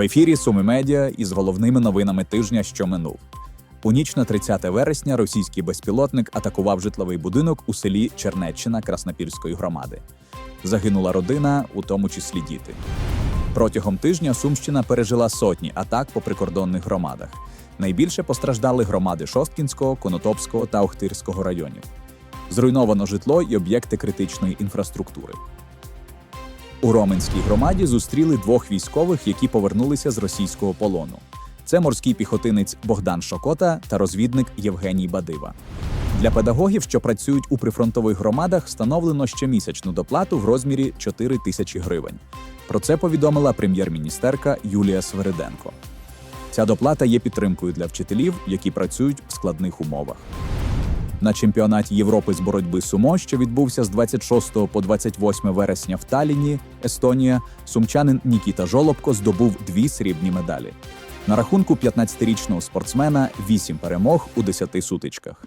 В ефірі Суми Медіа із головними новинами тижня, що минув. У ніч на 30 вересня російський безпілотник атакував житловий будинок у селі Чернеччина Краснопільської громади. Загинула родина, у тому числі діти. Протягом тижня Сумщина пережила сотні атак по прикордонних громадах. Найбільше постраждали громади Шосткінського, Конотопського та Охтирського районів. Зруйновано житло і об'єкти критичної інфраструктури. У Роменській громаді зустріли двох військових, які повернулися з російського полону. Це морський піхотинець Богдан Шокота та розвідник Євгеній Бадива. Для педагогів, що працюють у прифронтових громадах, встановлено щомісячну доплату в розмірі 4 тисячі гривень. Про це повідомила прем'єр-міністерка Юлія Свериденко. Ця доплата є підтримкою для вчителів, які працюють в складних умовах. На чемпіонаті Європи з боротьби сумо, що відбувся з 26 по 28 вересня в Талліні, Естонія, сумчанин Нікіта Жолобко здобув дві срібні медалі. На рахунку 15-річного спортсмена 8 перемог у 10 сутичках.